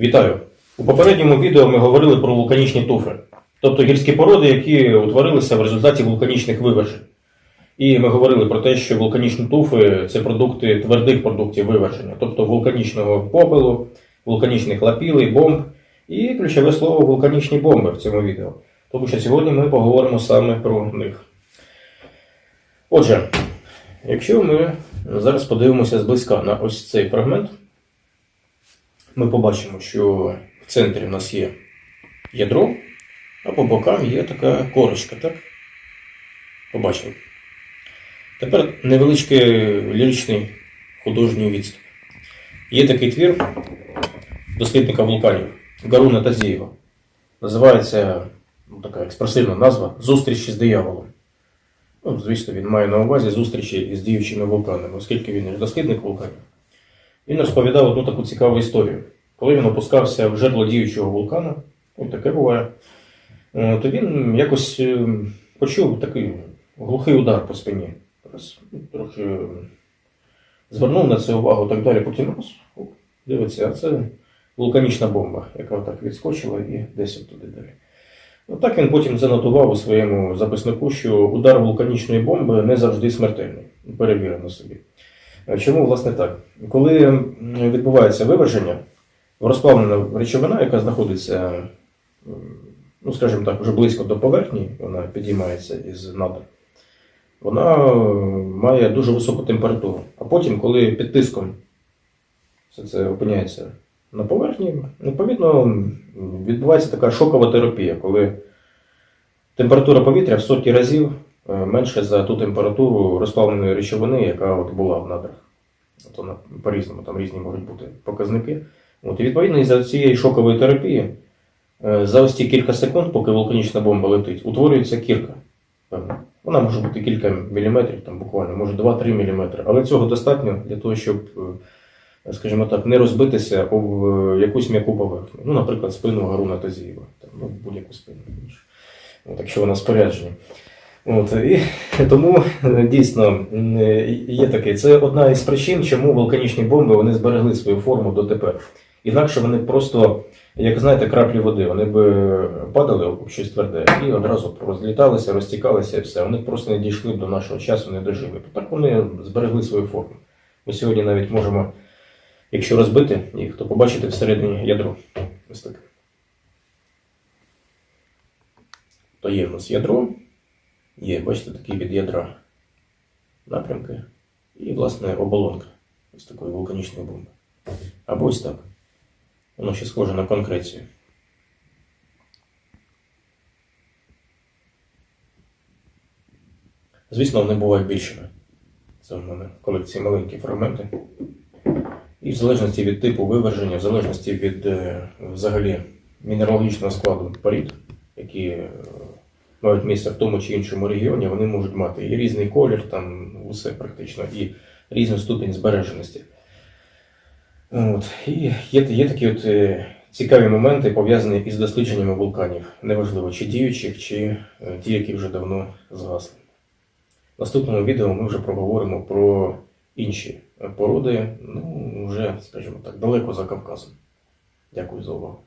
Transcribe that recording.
Вітаю! У попередньому відео ми говорили про вулканічні туфи, тобто гірські породи, які утворилися в результаті вулканічних вивержень. І ми говорили про те, що вулканічні туфи це продукти твердих продуктів виверження, тобто вулканічного попелу, вулканічних лапілей, бомб і ключове слово вулканічні бомби в цьому відео. Тому що сьогодні ми поговоримо саме про них. Отже, якщо ми зараз подивимося зблизька на ось цей фрагмент, ми побачимо, що в центрі в нас є ядро, а по бокам є така корочка, так? Побачили. Тепер невеличкий ліричний художній відступ. Є такий твір дослідника вулканів Гаруна Тазієва. Називається ну, така експресивна назва Зустрічі з дияволом. Ну, звісно, він має на увазі зустрічі із діючими вулканами, оскільки він є дослідник вулканів. Він розповідав одну таку цікаву історію. Коли він опускався в жерло діючого вулкана, от таке буває, е, то він якось е, почув такий глухий удар по спині. Ну, Трохи е, звернув на це увагу так далі, потім раз, дивиться, а це вулканічна бомба, яка отак відскочила і десь от туди далі. Отак він потім занотував у своєму записнику, що удар вулканічної бомби не завжди смертельний. Перевірено собі. Е, Чому власне так? Коли відбувається виверження, розплавлена речовина, яка знаходиться, ну скажімо так, вже близько до поверхні, вона підіймається із надр, вона е, має дуже високу температуру. А потім, коли під тиском все це опиняється на поверхні, відповідно відбувається така шокова терапія, коли температура повітря в сотні разів менше за ту температуру розплавленої речовини, яка от була в надрах. Вона по-різному, там різні можуть бути показники. От, і відповідно, із-за цієї шокової терапії е, за ось ці кілька секунд, поки вулканічна бомба летить, утворюється кірка. Вона може бути кілька міліметрів, там буквально, може 2-3 міліметри. Але цього достатньо для того, щоб, е, скажімо так, не розбитися об е, якусь м'яку поверхню. Ну, наприклад, спину Гаруна Тазієва, ну, будь-яку спину. Якщо вона споряджена. От, і тому е, дійсно е, є таке. Це одна із причин, чому вулканічні бомби вони зберегли свою форму дотепер. Інакше вони просто, як знаєте, краплі води, вони б е, падали щось тверде і одразу розліталися, розтікалися і все. Вони просто не дійшли б до нашого часу, не дожили. Так вони зберегли свою форму. Ми сьогодні навіть можемо, якщо розбити їх, то побачити всередині ядро. Ось так. То є в нас ядро, є, бачите, такий від ядра напрямки і, власне, оболонка ось такої вулканічної бомби. Або ось так. Воно ще схоже на конкрецію. Звісно, вони бувають більшими. Це в мене в колекції маленькі фрагменти. І в залежності від типу виверження, в залежності від е, взагалі мінералогічного складу порід, які мають місце в тому чи іншому регіоні, вони можуть мати і різний колір, там усе практично, і різну ступінь збереженості. От. І є, є такі от е, цікаві моменти, пов'язані із дослідженнями вулканів. Неважливо, чи діючих, чи е, ті, які вже давно згасли. В наступному відео ми вже проговоримо про інші породи, ну, вже, скажімо так, далеко за Кавказом. Дякую за увагу.